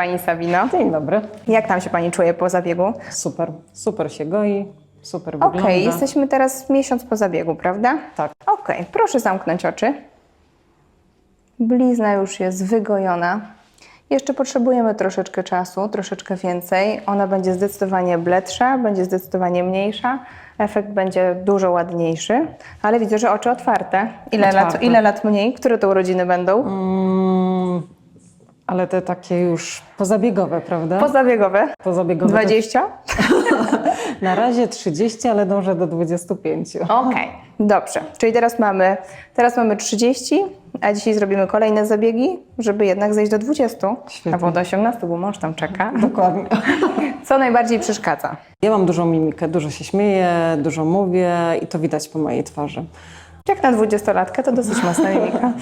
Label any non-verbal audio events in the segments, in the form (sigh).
Pani Sabino. Dzień dobry. Jak tam się Pani czuje po zabiegu? Super, super się goi, super Okej, wygląda. jesteśmy teraz miesiąc po zabiegu, prawda? Tak. Okej, proszę zamknąć oczy. Blizna już jest wygojona. Jeszcze potrzebujemy troszeczkę czasu, troszeczkę więcej. Ona będzie zdecydowanie bledsza, będzie zdecydowanie mniejsza. Efekt będzie dużo ładniejszy, ale widzę, że oczy otwarte. Ile, Lat, Otwarte. ile lat mniej? Które to urodziny będą? Mm, ale te takie już pozabiegowe, prawda? Pozabiegowe? pozabiegowe. 20? (laughs) Na razie 30, ale dążę do 25. Okej, dobrze. Czyli teraz mamy, teraz mamy 30, a dzisiaj zrobimy kolejne zabiegi, żeby jednak zejść do 20. Świetnie. Albo do 18, bo mąż tam czeka. (laughs) Dokładnie. (laughs) Co najbardziej przeszkadza? Ja mam dużą mimikę, dużo się śmieję, dużo mówię i to widać po mojej twarzy. Jak na 20-latkę to dosyć mocna (laughs) mimika.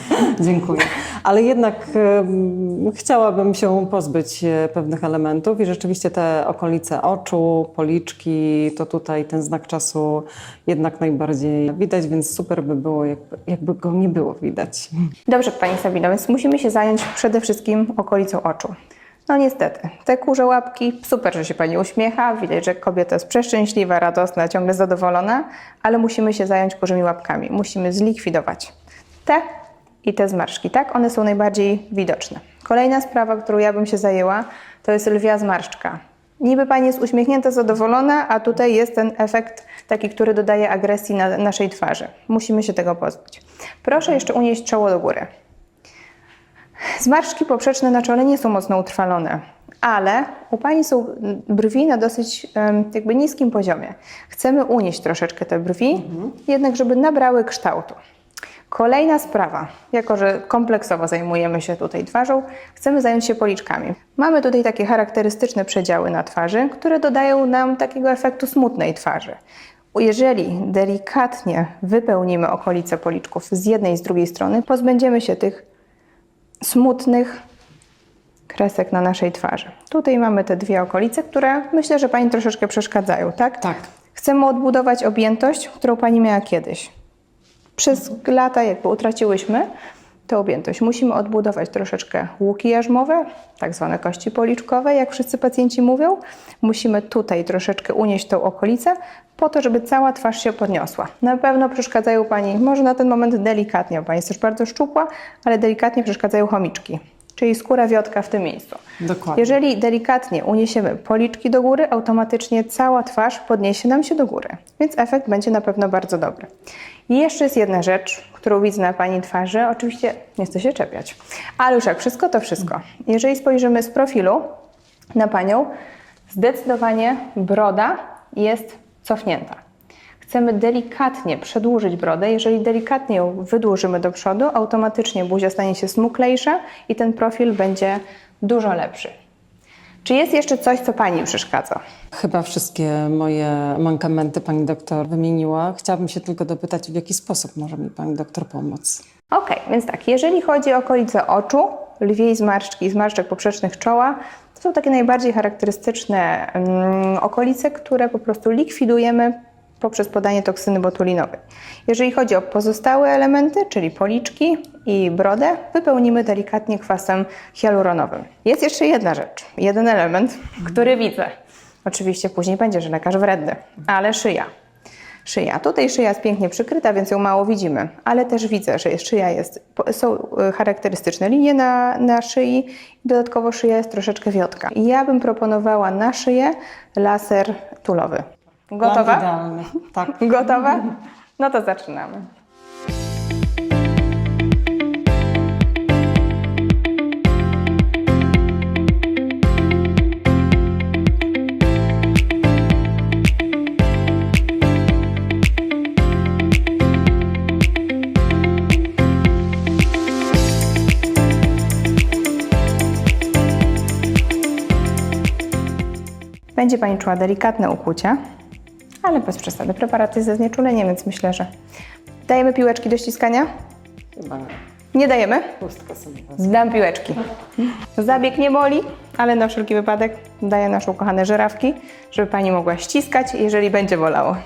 Dziękuję. Ale jednak em, chciałabym się pozbyć e, pewnych elementów i rzeczywiście te okolice oczu, policzki, to tutaj ten znak czasu jednak najbardziej widać, więc super by było, jakby, jakby go nie było widać. Dobrze, Pani Sabino, więc musimy się zająć przede wszystkim okolicą oczu. No niestety, te kurze łapki, super, że się Pani uśmiecha, widać, że kobieta jest przeszczęśliwa, radosna, ciągle zadowolona, ale musimy się zająć kurzymi łapkami. Musimy zlikwidować te i te zmarszczki, tak? One są najbardziej widoczne. Kolejna sprawa, którą ja bym się zajęła, to jest lwia zmarszczka. Niby Pani jest uśmiechnięta, zadowolona, a tutaj jest ten efekt taki, który dodaje agresji na naszej twarzy. Musimy się tego pozbyć. Proszę jeszcze unieść czoło do góry. Zmarszczki poprzeczne na czole nie są mocno utrwalone, ale u Pani są brwi na dosyć jakby niskim poziomie. Chcemy unieść troszeczkę te brwi, jednak żeby nabrały kształtu. Kolejna sprawa, jako że kompleksowo zajmujemy się tutaj twarzą, chcemy zająć się policzkami. Mamy tutaj takie charakterystyczne przedziały na twarzy, które dodają nam takiego efektu smutnej twarzy. Jeżeli delikatnie wypełnimy okolice policzków z jednej i z drugiej strony, pozbędziemy się tych smutnych kresek na naszej twarzy. Tutaj mamy te dwie okolice, które myślę, że Pani troszeczkę przeszkadzają, tak? Tak. Chcemy odbudować objętość, którą Pani miała kiedyś. Przez lata jakby utraciłyśmy tę objętość. Musimy odbudować troszeczkę łuki jarzmowe, tak zwane kości policzkowe, jak wszyscy pacjenci mówią. Musimy tutaj troszeczkę unieść tą okolicę, po to, żeby cała twarz się podniosła. Na pewno przeszkadzają Pani, może na ten moment delikatnie, bo Pani jest też bardzo szczupła, ale delikatnie przeszkadzają chomiczki, czyli skóra wiotka w tym miejscu. Dokładnie. Jeżeli delikatnie uniesiemy policzki do góry, automatycznie cała twarz podniesie nam się do góry, więc efekt będzie na pewno bardzo dobry. I jeszcze jest jedna rzecz, którą widzę na Pani twarzy. Oczywiście nie chcę się czepiać, ale już jak wszystko, to wszystko. Jeżeli spojrzymy z profilu na Panią, zdecydowanie broda jest cofnięta. Chcemy delikatnie przedłużyć brodę. Jeżeli delikatnie ją wydłużymy do przodu, automatycznie buzia stanie się smuklejsza i ten profil będzie dużo lepszy. Czy jest jeszcze coś, co Pani przeszkadza? Chyba wszystkie moje mankamenty pani doktor wymieniła. Chciałabym się tylko dopytać, w jaki sposób może mi pani doktor pomóc. Ok, więc tak, jeżeli chodzi o okolice oczu, lwiej zmarszczki i zmarszczek poprzecznych czoła, to są takie najbardziej charakterystyczne mm, okolice, które po prostu likwidujemy poprzez podanie toksyny botulinowej. Jeżeli chodzi o pozostałe elementy, czyli policzki i brodę, wypełnimy delikatnie kwasem hialuronowym. Jest jeszcze jedna rzecz, jeden element, który widzę. Oczywiście później będzie, że lekarz wredny, ale szyja. Szyja. Tutaj szyja jest pięknie przykryta, więc ją mało widzimy, ale też widzę, że szyja jest, są e, charakterystyczne linie na, na szyi i dodatkowo szyja jest troszeczkę wiotka. I ja bym proponowała na szyję laser tulowy. Plan Gotowa? Idealny. Tak. (laughs) Gotowa? No to zaczynamy. Będzie Pani czuła delikatne ukłucie, ale bez przesady. Preparat jest ze znieczuleniem, więc myślę, że dajemy piłeczki do ściskania? Chyba nie. Dajemy? Pustkę sobie. Dam piłeczki. Zabieg nie boli, ale na wszelki wypadek daję nasze ukochane żerawki, żeby Pani mogła ściskać, jeżeli będzie bolało.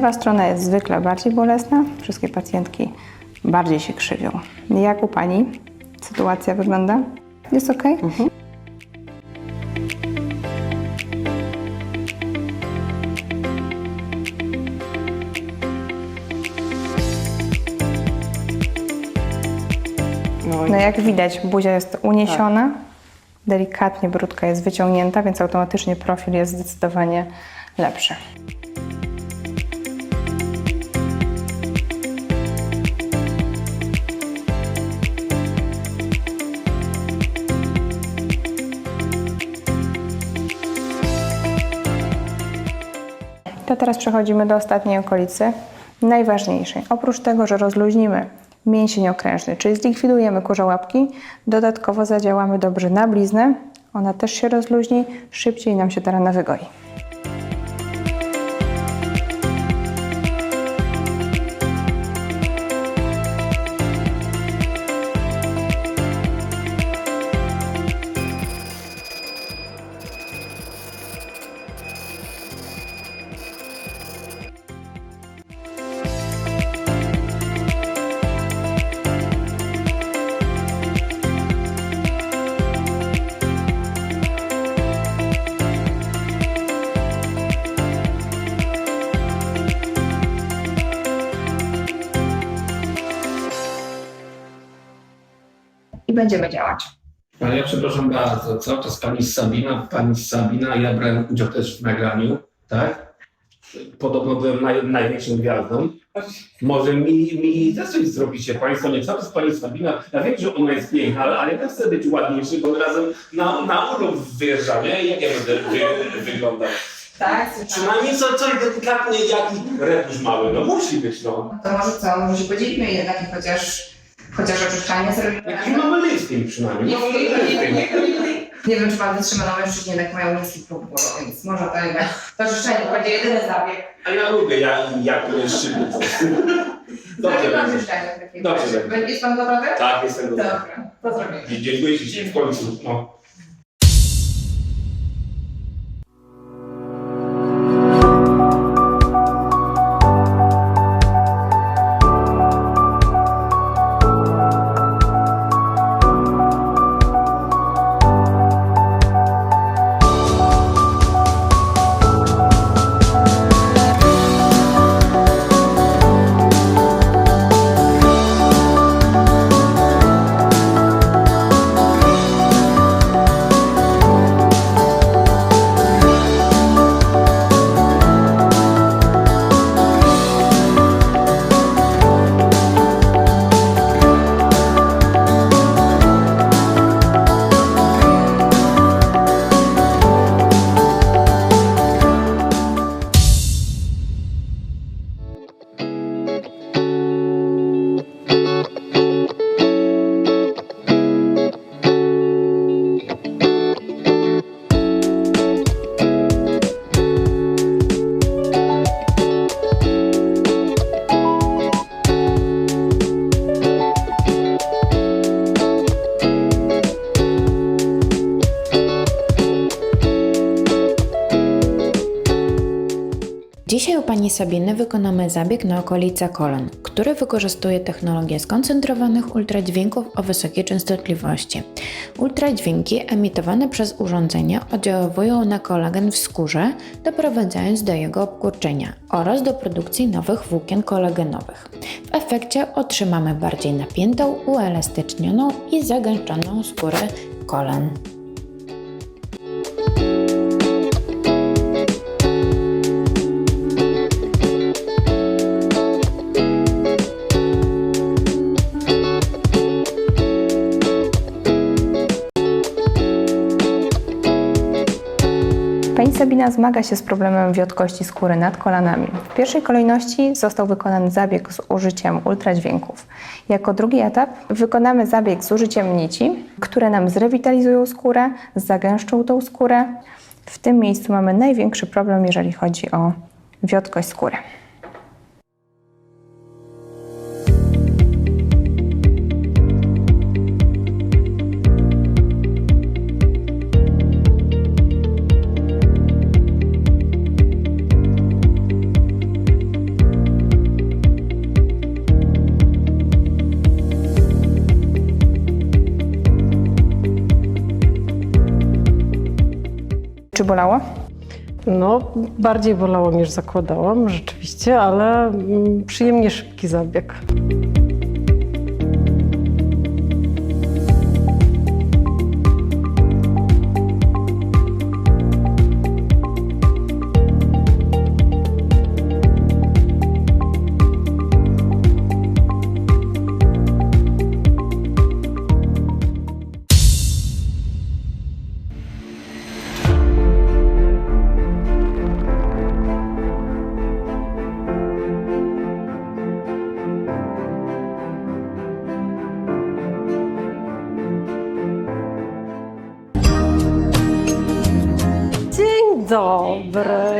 Lewa strona jest zwykle bardziej bolesna, wszystkie pacjentki bardziej się krzywią. Jak u Pani sytuacja wygląda? Jest ok? No, i No jak widać, buzia jest uniesiona, delikatnie brudka jest wyciągnięta, więc automatycznie profil jest zdecydowanie lepszy. To teraz przechodzimy do ostatniej okolicy, najważniejszej. Oprócz tego, że rozluźnimy mięsień okrężny, czyli zlikwidujemy kurze łapki, dodatkowo zadziałamy dobrze na bliznę. Ona też się rozluźni, szybciej nam się ta rana wygoi. I będziemy działać. Ale ja przepraszam bardzo, cały czas pani Sabina, pani Sabina, ja brałem udział też w nagraniu, tak? Podobno byłem naj, największą gwiazdą. Może mi, mi też coś zrobicie Państwo, nie cały czas pani Sabina. Ja wiem, że ona jest piękna, ale, ale ja też chcę być ładniejszy, bo razem na, na urlop wyjeżdżamy. Jak ja będę wy, wyglądał? Tak, Przynajmniej co, coś delikatnie, jaki retusz mały, no musi być, no. To może co, może się podzielimy jednak chociaż, chociaż oczyszczanie zrobimy. Jaki mamy lifting przynajmniej, mamy lifting. Nie wiem, czy Pan wytrzyma na mężczyźnie, jednak mają niski próg bólu, więc może to jednak to oczyszczenie to będzie jedyny zabieg. A ja lubię, ja, jest szybko. (laughs) Dobrze Zrobię Pan będzie. oczyszczenie w takim Dobrze razie. Jest Pan gotowy? Tak, jestem gotowy. Dobra, to zrobimy. Dziękuję Ci w końcu. No. U pani Sabiny wykonamy zabieg na okolice kolan, który wykorzystuje technologię skoncentrowanych ultradźwięków o wysokiej częstotliwości. Ultradźwięki emitowane przez urządzenie oddziałują na kolagen w skórze, doprowadzając do jego obkurczenia oraz do produkcji nowych włókien kolagenowych. W efekcie otrzymamy bardziej napiętą, uelastycznioną i zagęszczoną skórę kolan. Zmaga się z problemem wiotkości skóry nad kolanami. W pierwszej kolejności został wykonany zabieg z użyciem ultradźwięków. Jako drugi etap wykonamy zabieg z użyciem nici, które nam zrewitalizują skórę, zagęszczą tą skórę. W tym miejscu mamy największy problem, jeżeli chodzi o wiotkość skóry. Bolało? No, bardziej bolało niż zakładałam, rzeczywiście, ale mm, przyjemnie szybki zabieg.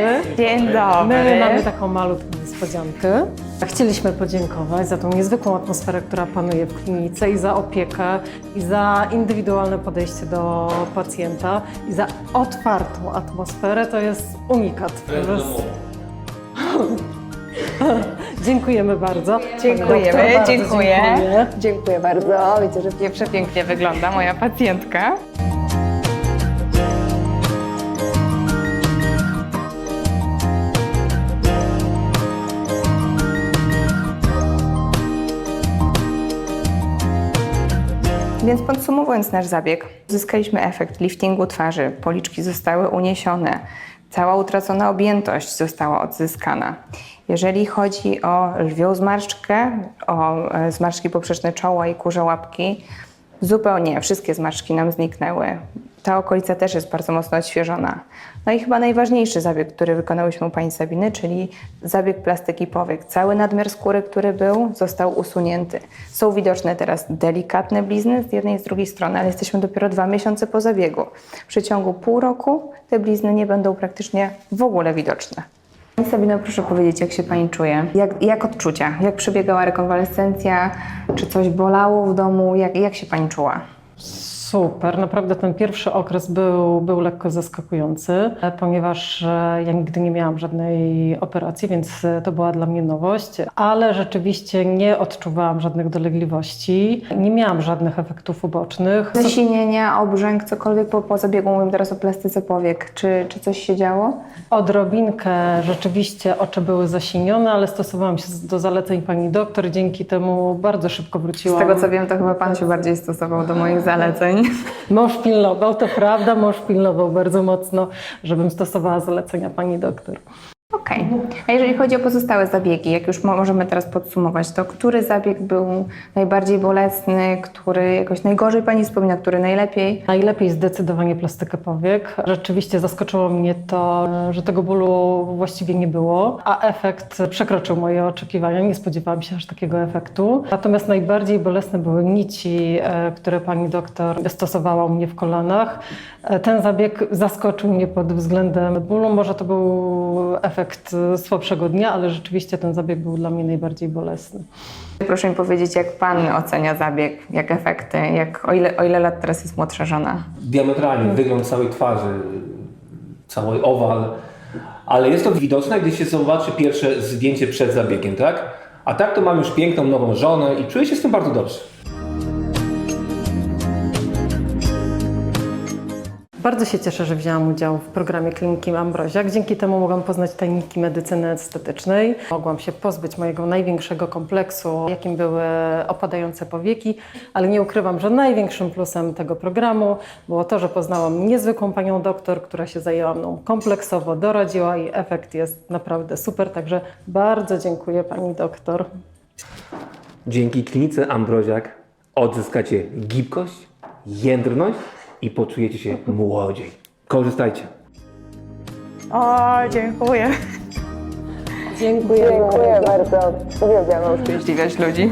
Dobry. Dzień My mamy taką malutką niespodziankę. Chcieliśmy podziękować za tą niezwykłą atmosferę, która panuje w klinice i za opiekę, i za indywidualne podejście do pacjenta, i za otwartą atmosferę. To jest unikat. (laughs) Dziękujemy bardzo. Dziękujemy, Doktor, bardzo dziękuję. dziękuję. Dziękuję bardzo. Widzę, że przepięknie wygląda moja pacjentka. Więc podsumowując nasz zabieg, uzyskaliśmy efekt liftingu twarzy, policzki zostały uniesione, cała utracona objętość została odzyskana. Jeżeli chodzi o lwią zmarszczkę, o e, zmarszczki poprzeczne czoła i kurze łapki, zupełnie wszystkie zmarszczki nam zniknęły. Ta okolica też jest bardzo mocno odświeżona. No i chyba najważniejszy zabieg, który wykonałyśmy u pani Sabiny, czyli zabieg plastyki powiek. Cały nadmiar skóry, który był, został usunięty. Są widoczne teraz delikatne blizny z jednej i z drugiej strony, ale jesteśmy dopiero dwa miesiące po zabiegu. W przeciągu pół roku te blizny nie będą praktycznie w ogóle widoczne. Pani Sabino, proszę powiedzieć, jak się Pani czuje? Jak, jak odczucia? Jak przebiegała rekonwalescencja? Czy coś bolało w domu? Jak, jak się Pani czuła? Super, naprawdę ten pierwszy okres był, był lekko zaskakujący, ponieważ e, ja nigdy nie miałam żadnej operacji, więc e, to była dla mnie nowość, ale rzeczywiście nie odczuwałam żadnych dolegliwości, nie miałam żadnych efektów ubocznych. Zasinienia, obrzęk, cokolwiek po, po zabiegu, mówimy teraz o plastyce powiek. Czy, czy coś się działo? Odrobinkę rzeczywiście oczy były zasinione, ale stosowałam się do zaleceń pani doktor dzięki temu bardzo szybko Z wróciłam. tego co wiem, to chyba Pan się bardziej stosował do moich zaleceń. (laughs) Mąż pilnował, to prawda, mąż pilnował bardzo mocno, żebym stosowała zalecenia pani doktor. Okej. A jeżeli chodzi o pozostałe zabiegi, jak już mo- możemy teraz podsumować, to który zabieg był najbardziej bolesny, który jakoś najgorzej Pani wspomina, który najlepiej? Najlepiej zdecydowanie plastykę powiek. Rzeczywiście zaskoczyło mnie to, że tego bólu właściwie nie było, a efekt przekroczył moje oczekiwania. Nie spodziewałam się aż takiego efektu. Natomiast najbardziej bolesne były nici, e, które pani doktor stosowała u mnie w kolanach. E, Ten zabieg zaskoczył mnie pod względem bólu. Może to był efekt słabszego dnia, ale rzeczywiście ten zabieg był dla mnie najbardziej bolesny. Proszę mi powiedzieć, jak Pan ocenia zabieg, jak efekty, jak, o, ile, o ile lat teraz jest młodsza żona? Diametralnie wygląd całej twarzy, cały owal, ale jest to widoczne, gdy się zobaczy pierwsze zdjęcie przed zabiegiem, tak? A tak to mam już piękną nową żonę i czuję się z tym bardzo dobrze. Bardzo się cieszę, że wzięłam udział w programie Kliniki Ambroziak. Dzięki temu mogłam poznać tajniki medycyny estetycznej. Mogłam się pozbyć mojego największego kompleksu, jakim były opadające powieki, ale nie ukrywam, że największym plusem tego programu było to, że poznałam niezwykłą panią doktor, która się zajęła mną kompleksowo, doradziła i efekt jest naprawdę super. Także bardzo dziękuję pani doktor. Dzięki klinice Ambroziak odzyskacie gibkość, jędrność i poczujecie się młodziej. Korzystajcie. O, dziękuję. Dziękuję. Dziękuję bardzo. Uwielbiam uszczęśliwiać ludzi.